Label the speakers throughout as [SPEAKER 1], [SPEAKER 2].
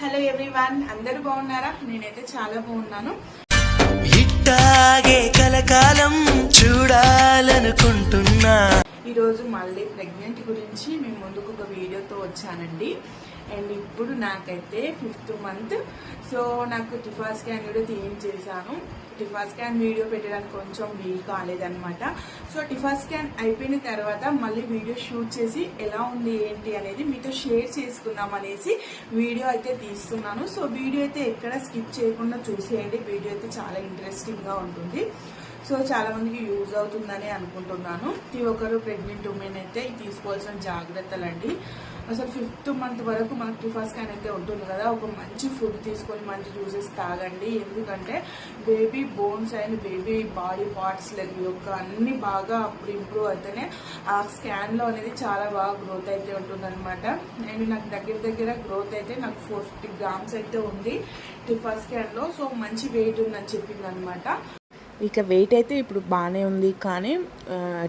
[SPEAKER 1] Hello everyone అందరూ బాగున్నారా? నేనైతే చాలా బాగున్నాను.
[SPEAKER 2] ఇట్టాగే కలకాలం చూడాలనుకుంటున్నా.
[SPEAKER 1] ఈ రోజు మళ్ళీ ప్రెగ్నెంట్ గురించి మేము ముందుకు ఒక వీడియోతో వచ్చానండి. అండ్ ఇప్పుడు నాకైతే ఫిఫ్త్ మంత్. సో నాకు టిఫా స్కాన్ కూడా తీయించేసాను టిఫా స్కాన్ వీడియో పెట్టడానికి కొంచెం వీలు కాలేదనమాట సో టిఫా స్కాన్ అయిపోయిన తర్వాత మళ్ళీ వీడియో షూట్ చేసి ఎలా ఉంది ఏంటి అనేది మీతో షేర్ చేసుకుందాం అనేసి వీడియో అయితే తీస్తున్నాను. సో వీడియో అయితే ఎక్కడ స్కిప్ చేయకుండా చూసేయండి. వీడియో అయితే చాలా ఇంట్రెస్టింగ్గా ఉంటుంది. సో చాలా మందికి యూజ్ అవుతుందని అనుకుంటున్నాను. ప్రతి ఒక్కరు ప్రెగ్నెంట్ ఉమెన్ అయితే తీసుకోవాల్సిన జాగ్రత్తలు అండి. అసలు ఫిఫ్త్ మంత్ వరకు మనకు టిఫాస్ స్కాన్ అయితే ఉంటుంది కదా ఒక మంచి ఫుడ్ తీసుకొని మంచి జ్యూసెస్ తాగండి. ఎందుకంటే baby bones and baby body parts యొక్క అన్ని బాగా అప్పుడు ఇంప్రూవ్ అయితేనే ఆ స్కాన్లో అనేది చాలా బాగా గ్రోత్ అయితే ఉంటుంది అనమాట అండ్ నాకు దగ్గర దగ్గర గ్రోత్ అయితే నాకు ఫోర్ ఫిఫ్టీ గ్రామ్స్ అయితే ఉంది టిఫా స్కాన్లో. సో మంచి వెయిట్ ఉందని చెప్పింది అనమాట
[SPEAKER 3] ఇక వెయిట్ అయితే ఇప్పుడు బాగానే ఉంది కానీ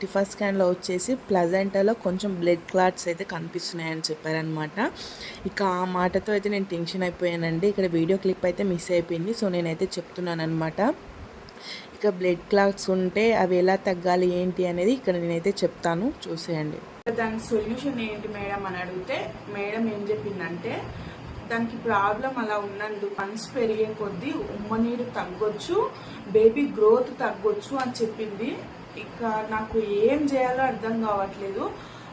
[SPEAKER 3] టిఫా స్కాన్లో వచ్చేసి ప్లజెంటాలో కొంచెం బ్లడ్ క్లాట్స్ అయితే కనిపిస్తున్నాయని చెప్పారనమాట ఇక ఆ మాటతో అయితే నేను టెన్షన్ అయిపోయానండి. ఇక్కడ వీడియో క్లిప్ అయితే మిస్ అయిపోయింది సో నేనైతే చెప్తున్నాను అనమాట ఇక బ్లడ్ క్లాట్స్ ఉంటే అవి ఎలా తగ్గాలి ఏంటి అనేది ఇక్కడ నేనైతే చెప్తాను. చూసేయండి.
[SPEAKER 1] దానికి సొల్యూషన్ ఏంటి మేడం అని అడిగితే మేడం ఏం చెప్పిందంటే దానికి ప్రాబ్లం అలా ఉన్నందుకు మనసు పెరిగే కొద్దీ ఉమ్మ నీరు తగ్గొచ్చు బేబీ గ్రోత్ తగ్గొచ్చు అని చెప్పింది. ఇక నాకు ఏం చేయాలో అర్థం కావట్లేదు.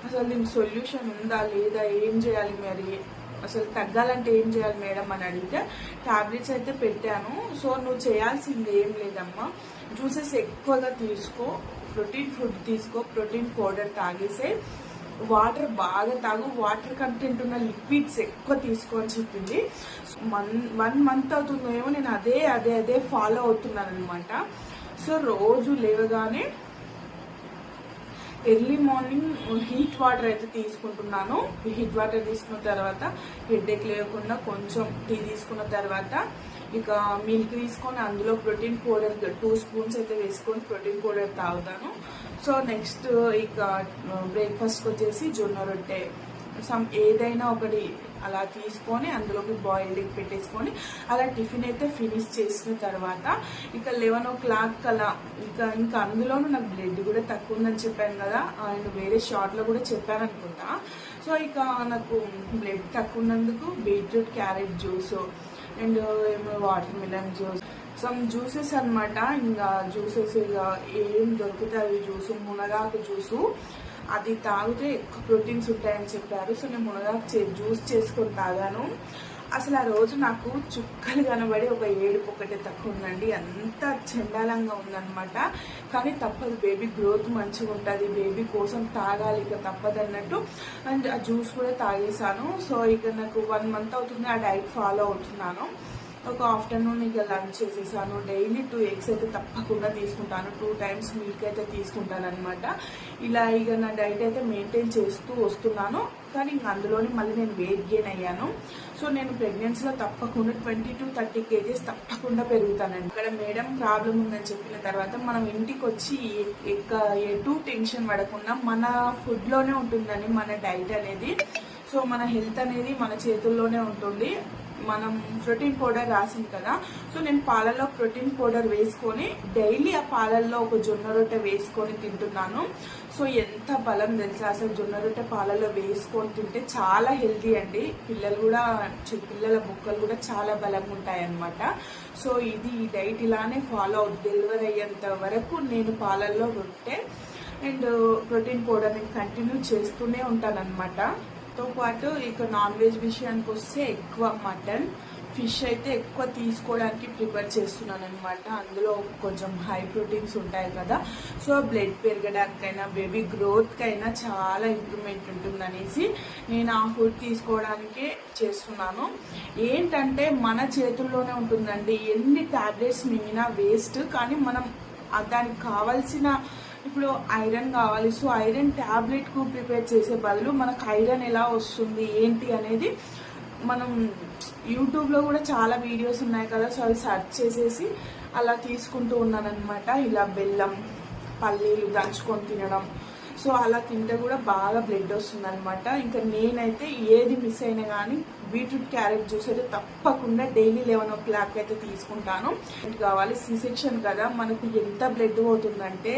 [SPEAKER 1] అసలు దీనికి సొల్యూషన్ ఉందా లేదా ఏం చేయాలి మరి? అసలు తగ్గాలంటే ఏం చేయాలి మేడం అని అడిగితే టాబ్లెట్స్ అయితే పెట్టాను. సో నువ్వు చేయాల్సింది ఏం లేదమ్మా. జ్యూసెస్ ఎక్కువగా తీసుకో ప్రోటీన్ ఫుడ్ తీసుకో ప్రోటీన్ పౌడర్ తాగేసే. వాటర్ బాగా తాగు వాటర్ కంటెంట్ ఉన్న లిక్విడ్స్ ఎక్కువ తీసుకో అని చెప్పింది. వన్ వన్ మంత్ అవుతుందేమో నేను అదే అదే అదే ఫాలో అవుతున్నాను అనమాట సో రోజు లేవగానే ఎర్లీ మార్నింగ్ హీట్ వాటర్ అయితే తీసుకుంటున్నాను. హీట్ వాటర్ తీసుకున్న తర్వాత హెడ్ఏక్ లేకుండా కొంచెం టీ తీసుకున్న తర్వాత ఇక మిల్క్ తీసుకొని అందులో ప్రోటీన్ పౌడర్ టూ స్పూన్స్ అయితే వేసుకొని ప్రోటీన్ పౌడర్ తాగుతాను. సో నెక్స్ట్ ఇక బ్రేక్ఫాస్ట్కి వచ్చేసి జొన్న రొట్టె. సమ్ ఏదైనా ఒకటి అలా తీసుకొని అందులోకి బాయిల్డ్ ఎగ్ పెట్టేసుకొని అలా టిఫిన్ అయితే ఫినిష్ చేసిన తర్వాత ఇక లెవెన్ ఓ క్లాక్ అలా ఇంకా ఇంకా అందులోనూ నాకు బ్లడ్ కూడా తక్కువ ఉందని చెప్పాను కదా. అండ్ వేరే షార్ట్లో కూడా చెప్పాను అనుకుంటా సో ఇక నాకు బ్లడ్ తక్కువ ఉన్నందుకు బీట్రూట్ క్యారెట్ జ్యూస్ అండ్ ఏమో watermelon juice. Some juices అన్నమాట. ఇంకా జ్యూసెస్ ఇక ఏం దొరికితే అవి జ్యూస్ మునగాకు జ్యూసు అది తాగితే ఎక్కువ ప్రోటీన్స్ ఉంటాయని చెప్పారు. సో నేను మునగాకు చే- జ్యూస్ చేసుకొని తాగాను. అసలు ఆ రోజు నాకు చుక్కలు కనబడి ఒక ఏడుపు ఒకటే తక్కువ ఉందండి. అంత చండాలంగా ఉందన్నమాట. కానీ తప్పదు బేబీ గ్రోత్ మంచిగా ఉంటుంది. బేబీ కోసం తాగాలి ఇక తప్పదు అన్నట్టు. అండ్ ఆ జ్యూస్ కూడా తాగేసాను సో ఇక నాకు వన్ మంత్ అవుతుంది ఆ డైట్ ఫాలో అవుతున్నాను. ఒక ఆఫ్టర్నూన్ ఇక లంచ్ చేసేసాను. డైలీ టూ ఎగ్స్ అయితే తప్పకుండా తీసుకుంటాను. టూ టైమ్స్ మిల్క్ అయితే తీసుకుంటాను అనమాట ఇలా ఇక నా డైట్ అయితే మెయింటైన్ చేస్తూ వస్తున్నాను. కానీ ఇంక అందులోని మళ్ళీ నేను వెయిట్ గెయిన్ అయ్యాను. సో నేను ప్రెగ్నెన్సీలో తప్పకుండా ట్వంటీ టు థర్టీ కేజీస్ తప్పకుండా పెరుగుతానండి. ఇక్కడ మేడం ప్రాబ్లం ఉందని చెప్పిన తర్వాత మనం ఇంటికి వచ్చి ఎక్క ఎటు టెన్షన్ పడకుండా మన ఫుడ్లోనే ఉంటుందని మన డైట్ అనేది. సో మన హెల్త్ అనేది మన చేతుల్లోనే ఉంటుంది. మనం ప్రోటీన్ పౌడర్ రాసింది కదా. సో నేను పాలలో ప్రోటీన్ పౌడర్ వేసుకొని డైలీ ఆ పాలల్లో ఒక జొన్న రొట్టె వేసుకొని తింటున్నాను. సో ఎంత బలం తెలుసా? అసలు జొన్న రొట్టె పాలలో వేసుకొని తింటే చాలా హెల్తీ అండి. పిల్లలు కూడా పిల్లల బుక్కలు కూడా చాలా బలంగా ఉంటాయన్నమాట. సో ఇది ఈ డైట్ ఇలానే ఫాలో డెలివరీ అయ్యేంత వరకు నేను పాలల్లో రొట్టె అండ్ ప్రోటీన్ పౌడర్ నేను కంటిన్యూ చేస్తూనే ఉంటాను తో పాటు ఇక నాన్ వెజ్ విషయానికి వస్తే ఎక్కువ మటన్ ఫిష్ అయితే ఎక్కువ తీసుకోవడానికి ప్రిపేర్ చేస్తున్నాను అనమాట అందులో కొంచెం హై ప్రోటీన్స్ ఉంటాయి కదా. సో బ్లడ్ పెరగడానికైనా బేబీ గ్రోత్కైనా చాలా ఇంప్రూవ్మెంట్ ఉంటుందనేసి నేను ఆ ఫుడ్ తీసుకోవడానికే చేస్తున్నాను. ఏంటంటే మన చేతుల్లోనే ఉంటుందండి. ఎన్ని టాబ్లెట్స్ మింగినా వేస్ట్ కానీ మనం దానికి కావాల్సిన ఇప్పుడు ఐరన్ కావాలి. సో ఐరన్ టాబ్లెట్కు ప్రిపేర్ చేసే బదులు మనకు ఐరన్ ఎలా వస్తుంది ఏంటి అనేది మనం యూట్యూబ్లో కూడా చాలా వీడియోస్ ఉన్నాయి కదా సో అవి సెర్చ్ చేసేసి అలా తీసుకుంటూ ఉన్నాను అనమాట ఇలా బెల్లం పల్లీలు దంచుకొని తినడం. సో అలా తింటే కూడా బాగా బ్లడ్ వస్తుంది అనమాట ఇంకా నేనైతే ఏది మిస్ అయినా కానీ బీట్రూట్ క్యారెట్ జ్యూస్ అయితే తప్పకుండా డైలీ లెవెన్ ఓ క్లాక్ అయితే తీసుకుంటాను. ఇది కావాలి? సి సెక్షన్ కదా. మనకు ఎంత బ్లడ్ పోతుందంటే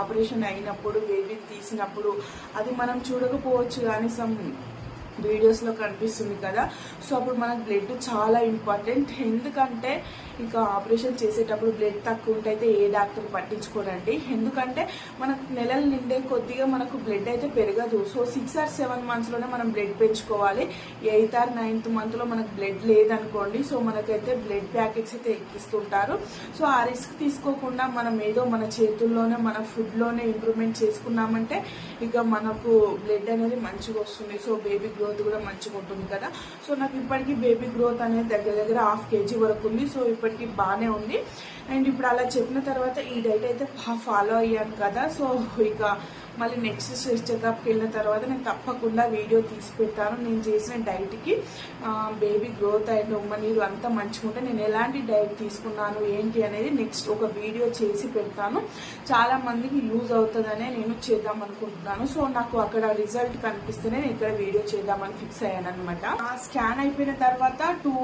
[SPEAKER 1] ఆపరేషన్ అయినప్పుడు బేబీ తీసినప్పుడు అది మనం చూడకపోవచ్చు కానీ సమ్ వీడియోస్లో కనిపిస్తుంది కదా. సో అప్పుడు మనకు బ్లడ్ చాలా ఇంపార్టెంట్. ఎందుకంటే ఇక ఆపరేషన్ చేసేటప్పుడు బ్లడ్ తక్కువ ఉంటే అయితే ఏ డాక్టర్ పట్టించుకోరండి ఎందుకంటే మనకు నెలలు నిండే కొద్దిగా మనకు బ్లడ్ అయితే పెరగదు. సో సిక్స్ ఆర్ సెవెన్ మంత్స్లోనే మనం బ్లడ్ పెంచుకోవాలి. ఎయిత్ ఆర్ నైన్త్ మంత్లో మనకు బ్లడ్ లేదనుకోండి సో మనకైతే బ్లడ్ ప్యాకెట్స్ అయితే ఎక్కిస్తుంటారు. సో ఆ రిస్క్ తీసుకోకుండా మనం ఏదో మన చేతుల్లోనే మన ఫుడ్లోనే ఇంప్రూవ్మెంట్ చేసుకున్నామంటే ఇక మనకు బ్లడ్ అనేది మంచిగా వస్తుంది. సో బేబీ గ్రోత్ కూడా మంచిగా ఉంటుంది కదా. సో నాకు ఇప్పటికీ బేబీ గ్రోత్ అనేది దగ్గర దగ్గర హాఫ్ కేజీ వరకు ఉంది. సో ఇప్పటికీ బాగానే ఉంది. అండ్ ఇప్పుడు అలా చెప్పిన తర్వాత ఈ డైట్ అయితే ఫాలో అయ్యాను కదా. సో ఇక మళ్ళీ నెక్స్ట్ చెకప్కి వెళ్ళిన తర్వాత నేను తప్పకుండా వీడియో తీసి పెట్టాను నేను చేసిన డైట్కి బేబీ గ్రోత్ అండ్ ఉమ్మనీరు అంతా మంచిగా ఉంటే నేను ఎలాంటి డైట్ తీసుకున్నాను ఏంటి అనేది నెక్స్ట్ ఒక వీడియో చేసి పెడతాను. చాలా మందికి యూజ్ అవుతుందనే నేను చేద్దాం అనుకుంటున్నాను. సో నాకు అక్కడ రిజల్ట్ కనిపిస్తేనే నేను ఇక్కడ వీడియో చేద్దామని ఫిక్స్ అయ్యాను అనమాట ఆ స్కాన్ అయిపోయిన తర్వాత టూ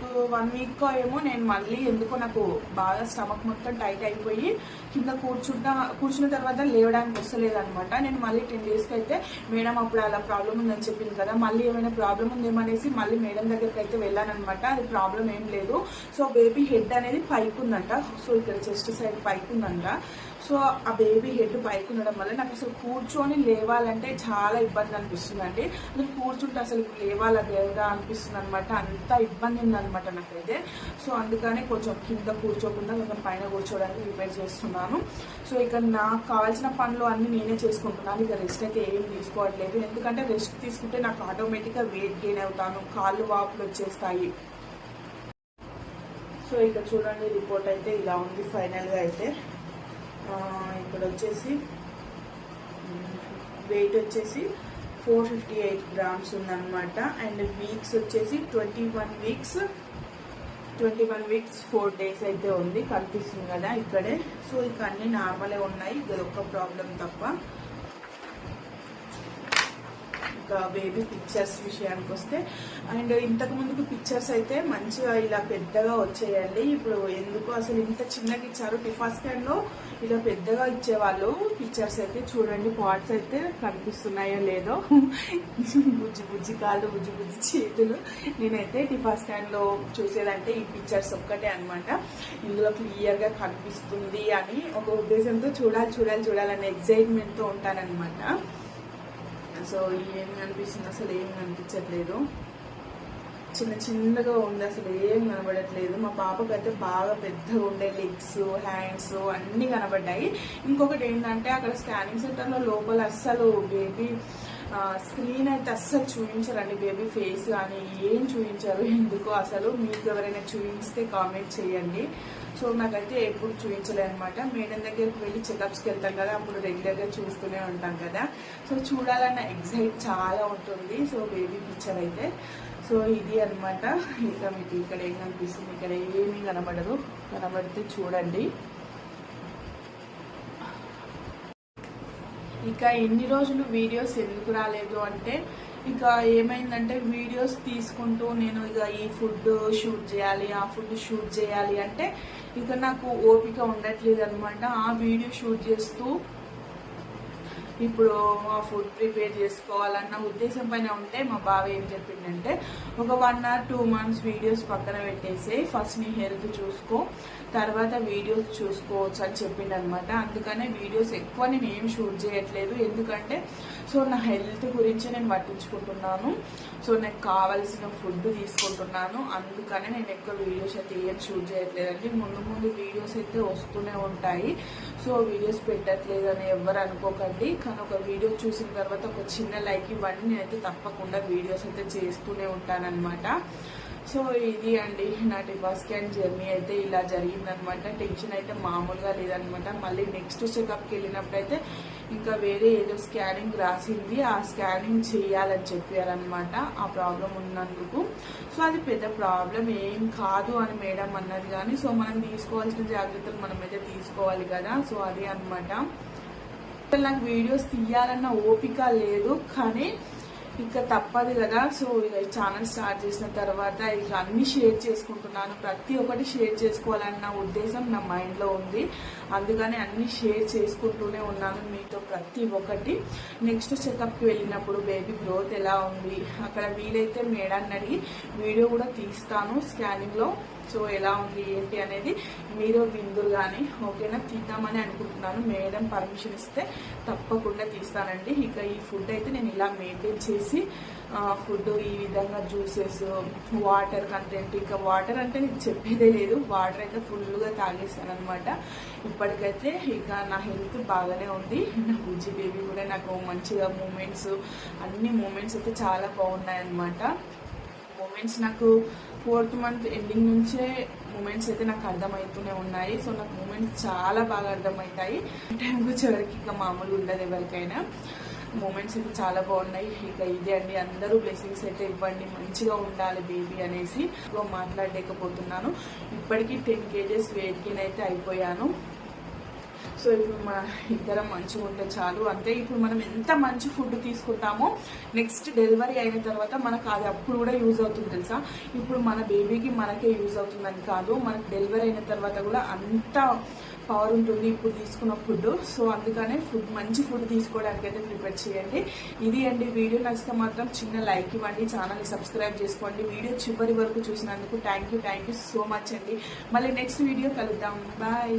[SPEAKER 1] టూ వన్ వీక్ ఏమో నేను మళ్ళీ ఎందుకో నాకు బాగా స్టమక్ మొత్తం టైట్ అయిపోయి కింద కూర్చుంటా కూర్చున్న తర్వాత లేవడానికి వస్తలేదు అనమాట నేను మళ్ళీ టెన్ డేస్కి అయితే మేడం అప్పుడు అలా ప్రాబ్లం ఉందని చెప్పింది కదా మళ్ళీ ఏమైనా ప్రాబ్లం ఉందేమనేసి మళ్ళీ మేడం దగ్గరికి అయితే వెళ్ళానమాట అది ప్రాబ్లం ఏం లేదు. సో బేబీ హెడ్ అనేది పైకి ఉందంట సో ఇక్కడ చెస్ట్ సైడ్ పైకి ఉందంట సో ఆ బేబీ హెడ్ పైకి ఉండడం వల్ల నాకు అసలు కూర్చొని లేవాలంటే చాలా ఇబ్బంది అనిపిస్తుంది అండి అసలు కూర్చుంటే అసలు లేవాలా దేవుడా అనిపిస్తుంది అనమాట అంత ఇబ్బంది ఉందనమాట నాకైతే. సో అందుకనే కొంచెం కింద కూర్చోకుండా కొంచెం పైన కూర్చోవడానికి ప్రిపేర్ చేస్తున్నాను. సో ఇక నాకు కావాల్సిన పనులు అన్ని నేనే చేసుకుంటున్నాను. ఇక రెస్ట్ అయితే ఏం తీసుకోవట్లేదు. ఎందుకంటే రెస్ట్ తీసుకుంటే నాకు ఆటోమేటిక్గా వెయిట్ గెయిన్ అవుతాను. కాళ్ళు వాపులు వచ్చేస్తాయి. సో ఇక చూడండి రిపోర్ట్ అయితే ఇలా ఉంది. ఫైనల్గా అయితే. ఇక్కడ వచ్చేసి వెయిట్ వచ్చేసి ఫోర్ ఫిఫ్టీ ఎయిట్ గ్రామ్స్ ఉందన్నమాట. అండ్ వీక్స్ వచ్చేసి twenty one weeks twenty one weeks four days అయితే ఉంది. కనిపిస్తుంది కదా ఇక్కడే. సో ఇక అన్ని నార్మలే ఉన్నాయి. ఇది ఒక్క ప్రాబ్లం తప్ప. బేబీ పిక్చర్స్ విషయానికి వస్తే అండ్ ఇంతకు ముందుకు పిక్చర్స్ అయితే మంచిగా ఇలా పెద్దగా వచ్చేయండి. ఇప్పుడు ఎందుకు అసలు ఇంత చిన్నగా ఇచ్చారు? టిఫా స్కాన్లో ఇలా పెద్దగా ఇచ్చేవాళ్ళు పిక్చర్స్ అయితే చూడండి పాట్స్ అయితే కనిపిస్తున్నాయో లేదో. బుజ్జి బుజ్జి కాళ్ళు బుజ్జి బుజ్జి చేతులు. నేనైతే టిఫా స్కాన్లో చూసేదంటే ఈ పిక్చర్స్ ఒక్కటే అనమాట ఇందులో క్లియర్గా కనిపిస్తుంది అని ఒక ఉద్దేశంతో చూడాలి చూడాలి చూడాలనే ఎగ్జైట్మెంట్తో ఉంటానన్నమాట. సో ఏం కనిపిస్తుంది అసలు ఏం కనిపించట్లేదు చిన్న చిన్నగా ఉంది. అసలు ఏం కనబడట్లేదు. మా పాపకు అయితే బాగా పెద్దగా ఉండే లెగ్స్ హ్యాండ్స్ అన్నీ కనబడ్డాయి. ఇంకొకటి ఏంటంటే అక్కడ స్కానింగ్ సెంటర్లో లోపల అస్సలు బేబీ స్క్రీన్ అయితే అస్సలు చూపించరండి బేబీ ఫేస్ కానీ ఏం చూపించారు ఎందుకో అసలు మీకు ఎవరైనా చూపిస్తే కామెంట్ చేయండి. సో నాకైతే ఎప్పుడు చూపించలే అనమాట మేడం దగ్గరికి వెళ్ళి చెకప్స్కి వెళ్తాం కదా అప్పుడు రెగ్యులర్గా చూస్తూనే ఉంటాం కదా. సో చూడాలన్న ఎగ్జైట్ చాలా ఉంటుంది. సో బేబీ పిక్చర్ అయితే. సో ఇది అన్నమాట. ఇంకా మీకు ఇక్కడ ఏం కనిపిస్తుంది? ఇక్కడ ఏమీ కనబడదు. కనబడితే చూడండి. ఇక ఎన్ని రోజులు వీడియోస్ ఎందుకు రాలేదు అంటే ఇక ఏమైందంటే వీడియోస్ తీసుకుంటూ నేను ఇక ఈ ఫుడ్ షూట్ చేయాలి ఆ ఫుడ్ షూట్ చేయాలి అంటే ఇక నాకు ఓపిక ఉండట్లేదు అనమాట ఆ వీడియో షూట్ చేస్తూ ఇప్పుడు ఫుడ్ ప్రిపేర్ చేసుకోవాలన్న ఉద్దేశం పైన ఉంటే మా బావ ఏం చెప్పిండంటే ఒక one or two months videos పక్కన పెట్టేసి ఫస్ట్ నీ హెల్త్ చూసుకో తర్వాత వీడియోస్ చూసుకోవచ్చు అని చెప్పిండు అనమాట అందుకనే వీడియోస్ ఎక్కువ నేను ఏం షూట్ చేయట్లేదు. ఎందుకంటే సో నా హెల్త్ గురించి నేను పట్టించుకుంటున్నాను. సో నాకు కావాల్సిన ఫుడ్ తీసుకుంటున్నాను. అందుకనే నేను ఎక్కువ వీడియోస్ అయితే ఏం షూట్ చేయట్లేదండి. ముందు ముందు వీడియోస్ అయితే వస్తూనే ఉంటాయి. సో వీడియోస్ పెట్టట్లేదు అని ఎవరు అనుకోకండి. కానీ ఒక వీడియో చూసిన తర్వాత ఒక చిన్న లైక్ ఇవ్వండి. నేనైతే తప్పకుండా వీడియోస్ అయితే చేస్తూనే ఉంటానన్నమాట. సో ఇది అండి నా టిఫా అండ్ జర్నీ అయితే ఇలా జరిగిందనమాట టెన్షన్ అయితే మామూలుగా లేదనమాట మళ్ళీ నెక్స్ట్ చెకప్కి వెళ్ళినప్పుడు అయితే ఇంకా వేరే ఏదో స్కానింగ్ రాసింది ఆ స్కానింగ్ చేయాలని చెప్పారనమాట ఆ ప్రాబ్లం ఉన్నందుకు. సో అది పెద్ద ప్రాబ్లం ఏం కాదు అని మేడం అన్నది కానీ సో మనం తీసుకోవాల్సిన జాగ్రత్తలు మనమైతే తీసుకోవాలి కదా. సో అది అనమాట నాకు వీడియోస్ తీయాలన్న ఓపిక లేదు కానీ ఇంకా తప్పదు కదా. సో ఇక ఈ ఛానల్ స్టార్ట్ చేసిన తర్వాత ఇక అన్ని షేర్ చేసుకుంటున్నాను. ప్రతి ఒక్కటి షేర్ చేసుకోవాలన్న ఉద్దేశం నా మైండ్లో ఉంది. అందుకని అన్ని షేర్ చేసుకుంటూనే ఉన్నాను మీతో ప్రతి ఒక్కటి. నెక్స్ట్ చెకప్కి వెళ్ళినప్పుడు బేబీ గ్రోత్ ఎలా ఉంది? అక్కడ వీలైతే మేడాన్ని అడిగి వీడియో కూడా తీస్తాను స్కానింగ్లో సో ఎలా ఉంది ఏంటి అనేది మీరు విందురు కానీ ఓకేనా? తీద్దామని అనుకుంటున్నాను. మేడం పర్మిషన్ ఇస్తే తప్పకుండా తీస్తానండి. ఇక ఈ ఫుడ్ అయితే నేను ఇలా మెయింటైన్ చేసి ఫుడ్ ఈ విధంగా జ్యూసెస్ వాటర్ కంటెంట్ ఇంకా వాటర్ అంటే నేను చెప్పేదే లేదు. వాటర్ అయితే ఫుల్గా తాగేస్తాను అనమాట ఇప్పటికైతే ఇక నా హెల్త్ బాగానే ఉంది. నా బుజ్జి బేబీ కూడా నాకు మంచిగా మూమెంట్స్ అన్ని మూమెంట్స్ అయితే చాలా బాగున్నాయి అనమాట మూమెంట్స్ నాకు ఫోర్త్ మంత్ ఎండింగ్ నుంచే మూమెంట్స్ అయితే నాకు అర్థమవుతూనే ఉన్నాయి. సో నాకు మూమెంట్స్ చాలా బాగా అర్థమవుతాయి. టైం వచ్చేవరకు ఇంకా మామూలు ఉండదు ఎవరికైనా. మూమెంట్స్ అయితే చాలా బాగున్నాయి. ఇక ఇదే అండి. అందరూ బ్లెస్సింగ్స్ అయితే ఇవ్వండి. మంచిగా ఉండాలి బేబీ అనేసి మాట్లాడలేకపోతున్నాను. ఇప్పటికీ టెన్ కేజెస్ వెయిట్ గెయిన్ అయితే అయిపోయాను. సో ఇప్పుడు మన ఇద్దరం మంచిగా ఉంటే చాలు. అంతే ఇప్పుడు మనం ఎంత మంచి ఫుడ్ తీసుకుంటామో నెక్స్ట్ డెలివరీ అయిన తర్వాత మనకు అది అప్పుడు కూడా యూజ్ అవుతుంది తెలుసా? ఇప్పుడు మన బేబీకి మనకే యూజ్ అవుతుందని కాదు మనకు డెలివరీ అయిన తర్వాత కూడా అంత పవర్ ఉంటుంది ఇప్పుడు తీసుకున్న ఫుడ్ సో అందుకనే ఫుడ్ మంచి ఫుడ్ తీసుకోవడానికి అయితే ప్రిపేర్ చేయండి. ఇది అండి వీడియో. నచ్చితే మాత్రం చిన్న లైక్ ఇవ్వండి ఛానల్ని సబ్స్క్రైబ్ చేసుకోండి. వీడియో చివరి వరకు చూసినందుకు thank you thank you so much అండి. మళ్ళీ నెక్స్ట్ వీడియో కలుద్దాం. బాయ్